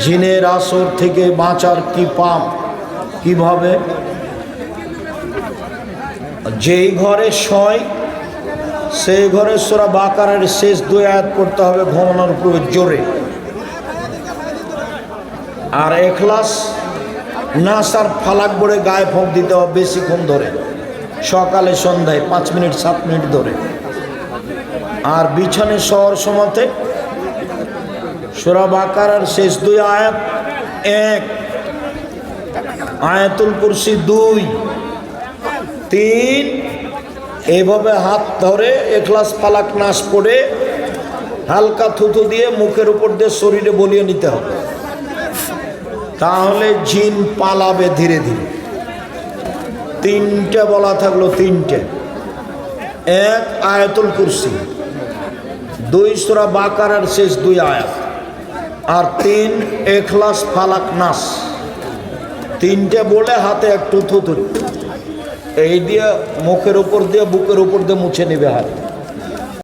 জিনের আসর থেকে বাঁচার কি পাপ? কীভাবে? যেই ঘরে শয় সেই ঘরে সোরা বাকারের শেষ দুই আয়াত করতে হবে ঘুমানোর পূর্বে জোরে। আর এখলাস, নাসার ফালাক বড়ে গায়ে ফোঁক দিতে হবে বেশিক্ষণ ধরে। সকালে সন্ধ্যায় পাঁচ মিনিট, সাত মিনিট ধরে। আর বিছানে শহর সমাতে সোরা বাকারার শেষ দুই আয়াত, এক। আয়াতুল কুরসি দুই, তিন। এইভাবে হাত ধরে এখলাস পালাক নাশ করে হালকা থুতু দিয়ে মুখের উপর দিয়ে শরীরে বলিয়ে নিতে হবে। তাহলে জিন পালাবে ধীরে ধীরে। তিনটে বলা থাকল তিনটে। এক আয়াতুল কুরসি, দুই সুরা বাকারার শেষ দুই আয়াত। আর তিন এখলাস ফালাক নাস। তিনটে বলে হাতে একটু থুতুরি এই দিয়ে মুখের উপর দিয়ে, বুকের উপর দিয়ে মুছে নিবে হাত।